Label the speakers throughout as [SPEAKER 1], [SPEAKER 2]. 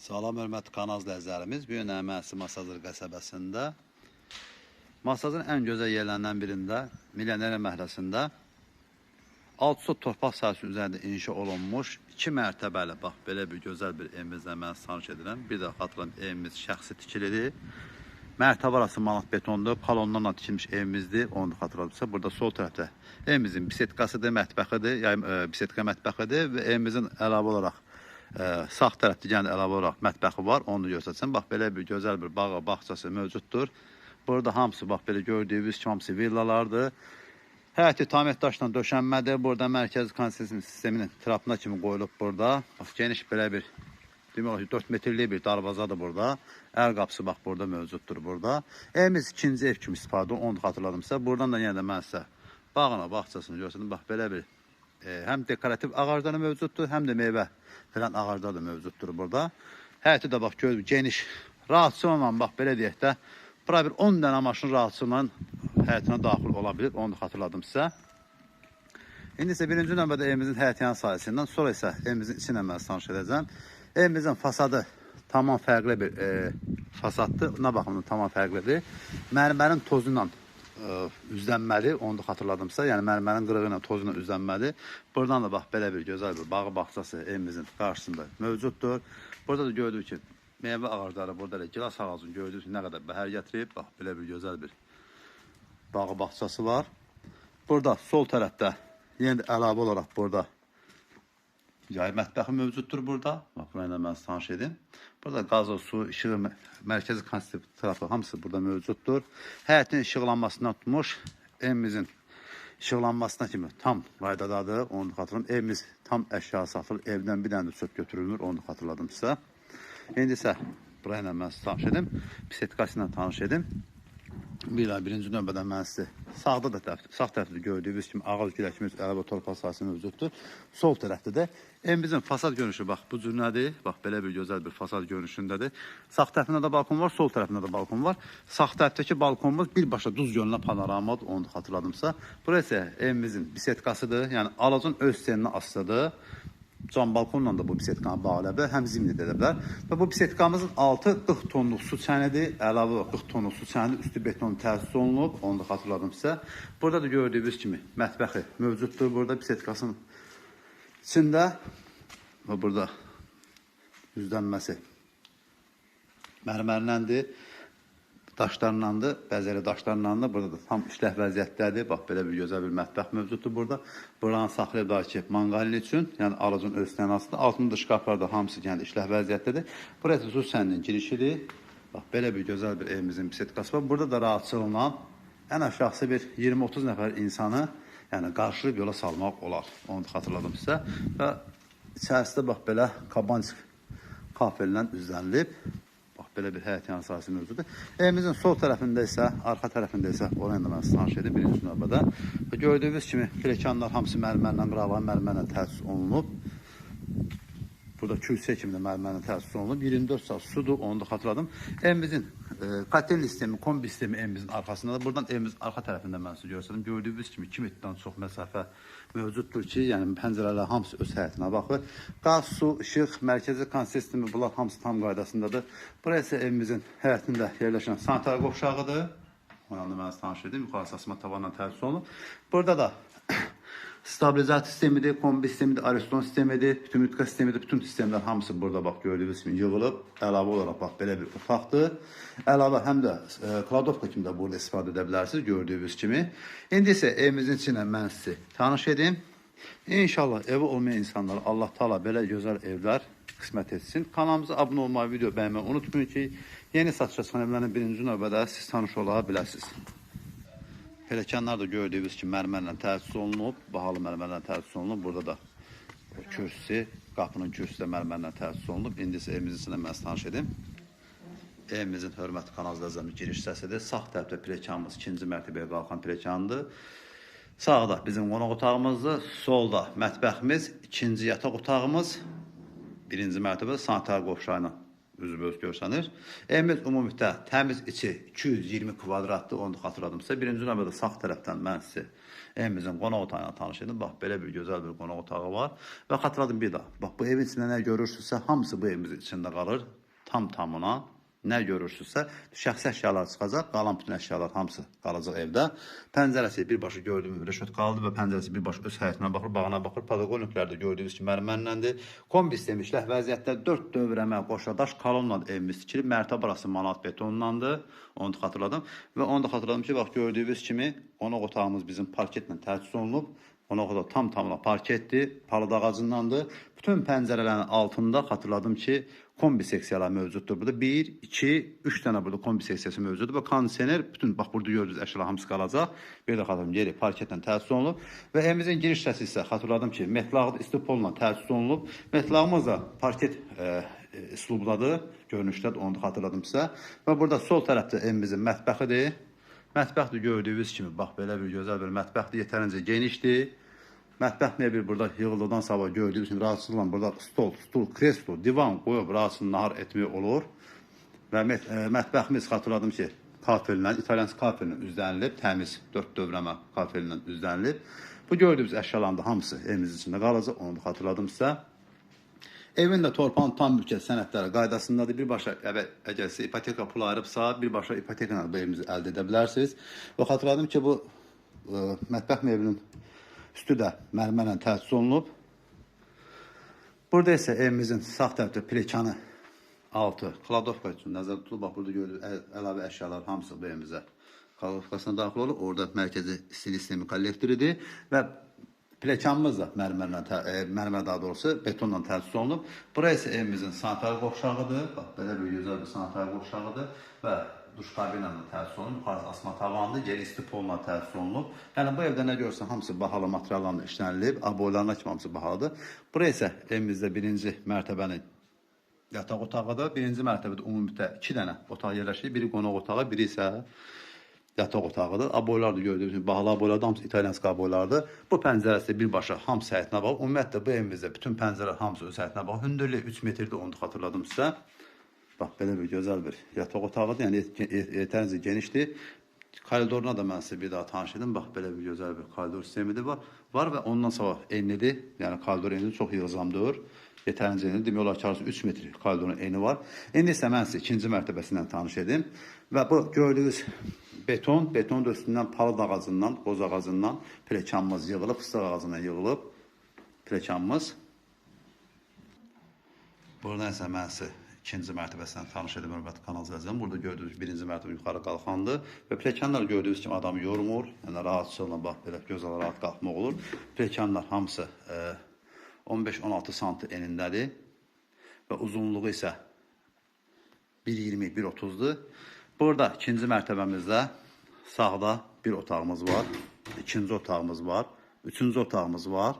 [SPEAKER 1] Salam hörmətli kanal izləyicilərimiz. Bu gün Əməsi Masazır qəsəbəsində Masazın ən gözəl yerlərindən birində, Milyoner məhəlləsində Altsot torpaq sahəsi üzərində inşa olunmuş 2 mərtəbəli, bax belə bir gözəl bir evimizlə mən tanış edirəm. Bir də xatırlam evimiz şəxsi tikilidir. Mərtəbə arası manat betondur, kolonlarla tikilmiş evimizdir. Onu da xatırladımsa, burada sol tərəfdə evimizin bisetkasıdır, mətbəxidir, yəni e, bisetka mətbəxidir və evimizin əlavə olaraq e, sağ tərəfdə yəni əlavə olaraq mətbəxi var. Onu da göstərsin. Bax belə bir gözəl bir bağı, bağçası mövcuddur. Burada hamısı bax belə gördüyünüz kimi hamısı villalardır. Həyəti tamir daşla döşənmədir. Burada mərkəzi kanalizasiya sisteminin trapına kimi qoyulub burada. Bax geniş belə bir demək olar ki 4 metrlik bir darvazadır burada. Əl qapısı bax burada mövcuddur burada. Evimiz ikinci ev kimi istifadə olunur. Onu xatırladımsa, buradan da yenə də mən sizə bağına, bağçasını göstərdim. Bax belə bir e, həm dekorativ ağacları mövcuddur, həm də meyvə falan ağaclar da mövcuddur burada. Həyəti də bax gör geniş, rahatçılıqla bax belə deyək də bura bir 10 dənə maşın rahatçılıqla həyətinə daxil ola. Onu da xatırladım sizə. İndi isə birinci növbədə evimizin həyətyan sahəsindən, sonra isə evimizin içinə mən tanış edəcəm. Evimizin fasadı tamam fərqli bir e, fasaddır. Nə baxımdan tamam fərqlidir. Mərmərin tozu ilə üzlənməli, onu da xatırladımsa, yəni mərmərin qırığı ilə tozu ilə üzlənməli. Buradan da bax belə bir gözəl bir bağı bağçası evimizin qarşısında mövcuddur. Burada da gördüyük ki, meyvə ağacları, burada da gilas ağacını gördüyünüz ki, nə qədər bəhər gətirib. Bax belə bir gözəl bir bağı bağçası var. Burada sol tərəfdə yenə də əlavə olaraq burada yay mətbəxi mövcuddur burada. Bax, mən də mən sizi tanış edim. Burada qaz, su, işığı, mə- mərkəzi konstruktiv tərəfi hamısı burada mövcuddur. Həyətin işıqlanmasından tutmuş evimizin işıqlanmasına kimi tam qaydadadır. Onu xatırladım. Evimiz tam əşya satılır. Evdən bir dənə də çöp götürülmür. Onu xatırladım sizə. İndi isə burayla mən sizi tanış edim. Bisetkası ilə tanış edim. Bir ay birinci növbədə mən sizi sağda da tərəf, sağ tərəfdə gördüyünüz kimi ağac girəkimiz əlavə torpaq sahəsi mövcuddur. Sol tərəfdə də evimizin fasad görünüşü bax bu cür nədir? Bax belə bir gözəl bir fasad görünüşündədir. Sağ tərəfində də balkon var, sol tərəfində də balkon var. Sağ tərəfdəki balkonumuz birbaşa duz gölünə panoramadır, onu da xatırladımsa. Burası evimizin bisetkasıdır. Yəni alacın öz seninə asılıdır cam balkonla da bu bisetkanı bağlaya bilər, həm zimni də edə. Və bu bisetkamızın altı 40 tonluq su çənidir, əlavə olaraq 40 tonluq su çənidir, üstü beton təsis olunub, onu da xatırladım sizə. Burada da gördüyünüz kimi mətbəxi mövcuddur burada bisetkasının içində. Və burada düzlənməsi mərmərləndir daşlarlandı, bəzəri daşlarlandı. Burada da tam işləh vəziyyətdədir. Bax belə bir gözəl bir mətbəx mövcuddur burada. Buranı saxlayıb da ki, manqalin üçün, yəni aracın öz tənasında, altında şkaflar da hamısı yəni işləh vəziyyətdədir. Burası su sənin girişidir. Bax belə bir gözəl bir evimizin bisetkası var. Burada da rahatçılıqla ən aşağısı bir 20-30 nəfər insanı yəni qarşılayıb yola salmaq olar. Onu da xatırladım sizə. Və içərisində bax belə Kabansk kafellə üzlənilib. Belə bir həyət yanı sahəsi mövcuddur. Evimizin sol tərəfində isə, arxa tərəfində isə tanış edim birinci növbədə. Və gördüyünüz kimi pilləkənlər hamısı mərmərlə, qırava mərmərlə təsis olunub. Burada külsə kimi də mərmərlə təsis olunub. 24 saat sudur, onu da xatırladım. Evimizin e, kotel sistemi, kombi sistemi evimizin arxasındadır. Buradan evimizin arxa tərəfində mən sizə göstərdim. Gördüyünüz kimi 2 metrdən çox məsafə mövcuddur ki, yəni pəncərələr hamısı öz həyətinə baxır. Qaz, su, işıq, mərkəzi kan sistemi bunlar hamısı tam qaydasındadır. Burası isə evimizin həyətində yerləşən sanitar qovşağıdır. Da mən tanış edim. Yuxarı asma tavanla təsis olunub. Burada da stabilizasyon sistemidir, kombi sistemidir, areston sistemidir, bütün mütka sistemidir, bütün sistemlər hamısı burada bax gördüyünüz kimi yığılıb. Əlavə olaraq bax belə bir otaqdır. Əlavə həm də e, kladovka kimi də burada istifadə edə bilərsiniz gördüyünüz kimi. İndi isə evimizin içinə mən sizi tanış edim. İnşallah evi olmayan insanlara Allah Taala belə gözəl evlər qismət etsin. Kanalımıza abunə olmayı, video bəyənməyi unutmayın ki, yeni satışa çıxan evlərin birinci növbədə siz tanış ola biləsiniz. Pilləkənlər də gördüyünüz kimi mərmərlə təsis olunub, bahalı mərmərlə təsis olunub. Burada da kürsü, qapının kürsüsü də mərmərlə təsis olunub. İndi isə evimizin içində mən tanış edim. Evimizin hörmətli kanal izləyicilərinin giriş hissəsidir. Sağ tərəfdə pilləkənimiz ikinci mərtəbəyə qalxan pilləkəndir. Sağda bizim qonaq otağımızdır, solda mətbəximiz, ikinci yataq otağımız, birinci mərtəbə sanitar qovşağı ilə üzbəüz görsənir. Evimiz ümumilikdə təmiz içi 220 kvadratdır, onu xatırladımsa. Birinci növbədə sağ tərəfdən mən sizə evimizin qonaq otağı ilə tanış edim. Bax, belə bir gözəl bir qonaq otağı var. Və xatırladım bir daha. Bax, bu evin içində nə görürsünüzsə, hamısı bu evimizin içində qalır. Tam tamına nə görürsünüzsə, şəxsi əşyalar çıxacaq, qalan bütün əşyalar hamısı qalacaq evdə. Pəncərəsi birbaşa gördüyüm rəşət qaldı və pəncərəsi birbaşa öz həyətinə baxır, bağına baxır. Pedaqoqniklər də gördüyünüz kimi mərmərləndir. Kombi sistemi işləh vəziyyətdə 4 dövrəmə qoşadaş kolonla evimiz tikilib. Mərtəbə arası manat betonlandı. Onu da xatırladım və onu da xatırladım ki, bax gördüyünüz kimi qonaq otağımız bizim parketlə təchiz olunub. Qonaq otağı tam tamına parketdir, palıd ağacındandır. Bütün pəncərələrin altında xatırladım ki, kombi seksiyalar mövcuddur. Burada 1, 2, 3 dənə burada kombi seksiyası mövcuddur və kondisioner bütün bax burada gördüyünüz əşyalar hamısı qalacaq. Bir də xatırladım yeri parketlə təchiz olunub və evimizin giriş səsi isə xatırladım ki, metlaqlı istipolla təchiz olunub. Metlağımız da parket e, e, üslubdadır, görünüşdə onu da xatırladım sizə. Və burada sol tərəfdə evimizin mətbəxidir. Mətbəx də gördüyünüz kimi bax belə bir gözəl bir mətbəxdir, yetərincə genişdir. Mətbəx mebeli burada yığıldıqdan sonra gördüyünüz kimi rahatçılıqla burada stol, stul, kreslo, divan qoyub rahatçılıqla nahar etmək olur. Və ə, mətbəximiz xatırladım ki, kafellə, İtalyan kafellə üzlənilib, təmiz 4 dövrəmə kafellə üzlənilib. Bu gördüyünüz əşyaların da hamısı evimizin içində qalacaq, onu da xatırladım sizə. Evin də torpağın tam mülkiyyət sənədləri qaydasındadır. Birbaşa əgər, sizə ipoteka pulu ayırıbsa, birbaşa ipoteka ilə bu evimizi əldə edə bilərsiniz. Və xatırladım ki, bu ə, mətbəx mebelinin üstü də mərmərlə təchiz olunub. Burada isə evimizin sağ tərəfdə plekanı altı kladovka üçün nəzərdə tutulub. Bax burada görülür əl, əlavə əşyalar hamısı bu evimizə kladovkasına daxil olur. Orada mərkəzi stil sistemi kollektoridir və plekanımız da mərmərlə, e, mərmər daha doğrusu betonla təchiz olunub. Bura isə evimizin sanitar qovşağıdır. Bax belə bir gözəl bir sanitar qovşağıdır və duş kabinlə də təchiz olunub. Yuxarısı asma tavandır, yeri istipolla təchiz olunub. Yəni bu evdə nə görürsən hamısı bahalı materiallarla işlənilib. Aboylarına kimi hamısı bahalıdır. Bura isə evimizdə birinci mərtəbənin yataq otağıdır. Birinci mərtəbədə ümumilikdə iki dənə otaq yerləşir. Biri qonaq otağı, biri isə yataq otağıdır. Aboylar da gördüyünüz kimi bahalı aboylar da hamısı İtalyansk aboylardır. Bu pəncərəsi birbaşa hamısı həyətinə bax. Ümumiyyətlə bu evimizdə bütün pəncərələr hamısı öz həyətinə bax. Hündürlüyü 3 metrdir onu da xatırladım sizə. Bax belə bir gözəl bir yataq otağıdır. Yəni yet- yet- yetərincə genişdir. Koridoruna da mən sizə bir daha tanış edim. Bax belə bir gözəl bir koridor sistemi də var. Var və ondan sonra enlidir. Yəni koridor enli çox yığcamdır. Yetərincə enli. Demək olar ki, arası 3 metr koridorun eni var. İndi isə mən sizə ikinci mərtəbəsindən tanış edim. Bu gördüyünüz beton, beton da üstündən palıd ağacından, qoz ağacından plekanımız yığılıb, fıstıq ağacından yığılıb plekanımız. Burada isə mən sizə ikinci mərtəbəsindən tanış edim, kanal izləyicilər. Burada gördüyünüz birinci mərtəbə yuxarı qalxandır və plekanlar gördüyünüz kimi adamı yormur. Yəni rahatçılıqla bax belə gözəl rahat qalxmaq olur. Plekanlar hamısı e, 15-16 sm enindədir və uzunluğu isə 1.20, 1.30-dur. Burada ikinci mərtəbəmizdə sağda bir otağımız var, ikinci otağımız var, üçüncü otağımız var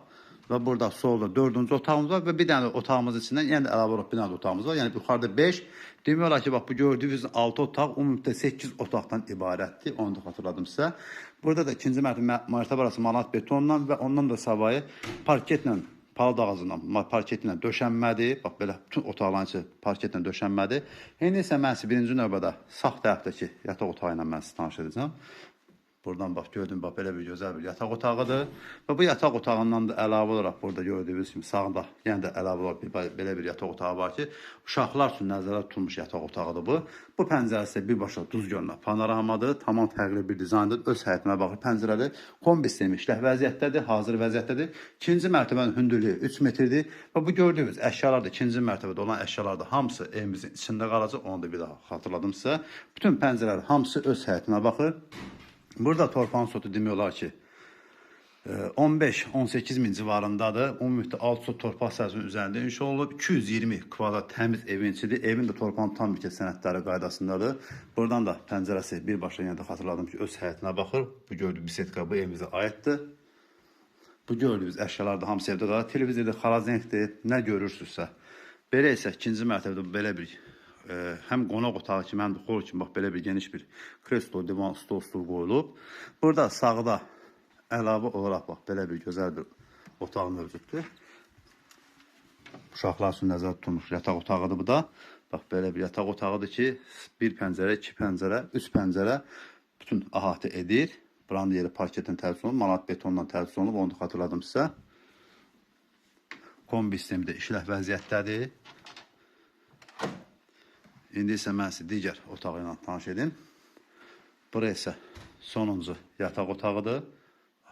[SPEAKER 1] və burada solda dördüncü otağımız var və bir dənə otağımız içindən də əlavə olaraq bir dənə də otağımız var. Yəni yuxarıda 5. Demək olar ki, bax bu gördüyünüz 6 otaq ümumilikdə 8 otaqdan ibarətdir. Onu da xatırladım sizə. Burada da ikinci mərtəbə arası manat betonla və ondan da savayı parketlə palıd ağacından, parketlə döşənmədir. Bax belə bütün otaqların içi parketlə döşənmədir. İndi isə mən sizə birinci növbədə sağ tərəfdəki yataq otağı ilə mən sizi tanış edəcəm. Buradan bax gördüm bax belə bir gözəl bir yataq otağıdır. Və bu yataq otağından da əlavə olaraq burada gördüyünüz kimi sağda yenə də əlavə olaraq bir, belə bir yataq otağı var ki, uşaqlar üçün nəzərdə tutulmuş yataq otağıdır bu. Bu pəncərəsi birbaşa duz gölünə panoramadır. Tamam fərqli bir dizayndır. Öz həyətinə baxır pəncərəli. Kombi sistemi işləh vəziyyətdədir, hazır vəziyyətdədir. İkinci mərtəbənin hündürlüyü 3 metrdir və bu gördüyünüz əşyalar da ikinci mərtəbədə olan əşyalar da hamısı evimizin içində qalacaq. Onu da bir daha xatırladım sizə. Bütün pəncərələr hamısı öz həyətinə baxır. Burada torpağın sotu demək olar ki, e, 15-18 min civarındadır. Ümumilikdə 6 sot torpaq sahəsinin üzərində inşa olunub. 220 kvadrat təmiz evin içidir. Evin də torpağın tam mülkiyyət sənədləri qaydasındadır. Buradan da pəncərəsi birbaşa yenə də xatırladım ki, öz həyətinə baxır. Bu gördüyünüz bisetka bu evimizə aiddir. Bu gördüyünüz əşyalar da hamısı evdə qalır. Televizorda xalazenkdir, nə görürsünüzsə. Belə isə ikinci mərtəbədə belə bir e, həm qonaq otağı kimi, həm də xol kimi bax belə bir geniş bir kreslo, divan, stol, stul qoyulub. Burada sağda əlavə olaraq bax belə bir gözəl bir otaq mövcuddur. Uşaqlar üçün nəzərdə tutulmuş yataq otağıdır bu da. Bax belə bir yataq otağıdır ki, bir pəncərə, iki pəncərə, üç pəncərə bütün əhatə edir. Buranın yeri parketin təchiz olunub, manat betonla təchiz olunub, onu da xatırladım sizə. Kombi sistemi də işləh vəziyyətdədir. İndi isə mən sizə digər otağı ilə tanış edim. Bura isə sonuncu yataq otağıdır.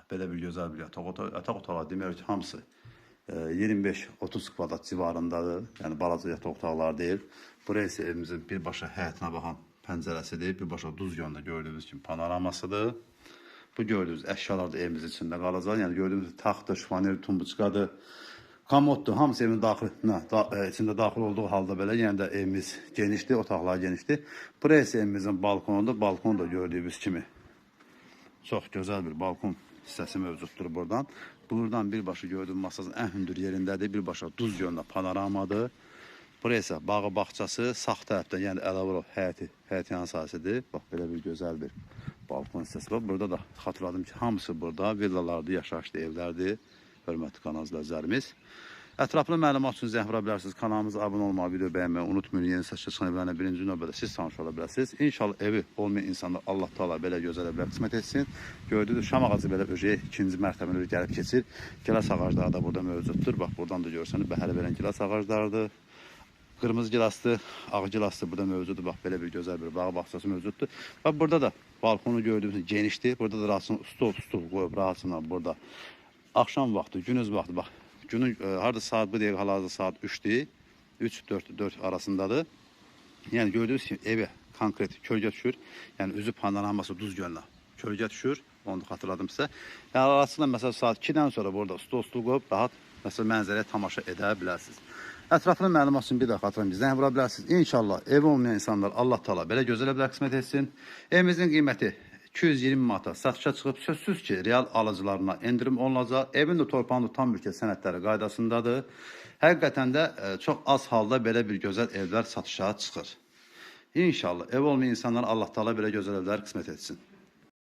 [SPEAKER 1] Belə bir gözəl bir yataq otağı. Yataq otağı demək ki, hamısı e, 25-30 kvadrat civarındadır. Yəni balaca yataq otaqları deyil. Bura isə evimizin birbaşa həyətinə baxan pəncərəsidir. Birbaşa duz yönündə gördüyünüz kimi panoramasıdır. Bu gördüyünüz əşyalar da evimizin içində qalacaq. Yəni gördüyünüz taxtdır, şifaner, tumbuçkadır. Komoddur, hamısı evin daxilinə, da, e, içində daxil olduğu halda belə, yəni də evimiz genişdir, otaqlar genişdir. Buraya isə evimizin balkonudur. Balkon da gördüyünüz kimi çox gözəl bir balkon hissəsi mövcuddur buradan. Buradan birbaşa gördüyüm masasının ən hündür yerindədir. Birbaşa duz yönündə panoramadır. Buraya isə bağı bağçası sağ tərəfdən, yəni olaraq həyəti, həyət yan sahəsidir. Bax belə bir gözəl bir balkon hissəsi var. Burada da xatırladım ki, hamısı burada villalardır, yaşayışlı evlərdir. Hörmətli kanal izləyicilərimiz. Ətraflı məlumat üçün zəng vura bilərsiniz. Kanalımıza abunə olmağı, video bəyənməyi unutmayın. Yeni saçda çıxan evlərlə birinci növbədə siz tanış ola bilərsiniz. İnşallah evi olmayan insanlar Allah Taala belə gözəl evlər qismət etsin. Gördüyünüz şam ağacı belə öcəyə ikinci mərtəbəyə gəlib keçir. Gilas ağacları da burada mövcuddur. Bax buradan da görsəniz bəhələ verən gilas ağaclarıdır. Qırmızı gilaslı, ağ gilaslı burada mövcuddur. Bax belə bir gözəl bir bağ bağçası mövcuddur. Bax burada da balkonu gördüyünüz genişdir. Burada da rahatsın stol, stol qoyub rahatsınlar burada. Axşam vaxtı, gündüz vaxtı bax. Günün e, harda saat bu dəqiqə hal-hazırda saat 3-dür. 3-4 4 arasındadır. Yəni gördüyünüz kimi evə konkret kölgə düşür. Yəni üzü panoraması duz gölünə kölgə düşür. Onu da xatırladım sizə. Yəni arasında məsələn saat 2-dən sonra burada stol stol qoyub rahat məsələn mənzərəyə tamaşa edə bilərsiniz. Ətraflı məlumat üçün bir daha xatırlayım zəng vura bilərsiniz. İnşallah evi olmayan insanlar Allah Taala belə gözəl evlər qismət etsin. Evimizin qiyməti 220 manata satışa çıxıb sözsüz ki, real alıcılarına endirim olunacaq. Evin də torpağın da tam mülkiyyət sənədləri qaydasındadır. Həqiqətən də e, çox az halda belə bir gözəl evlər satışa çıxır. İnşallah ev olmayan insanlara Allah Taala belə gözəl evlər qismət etsin.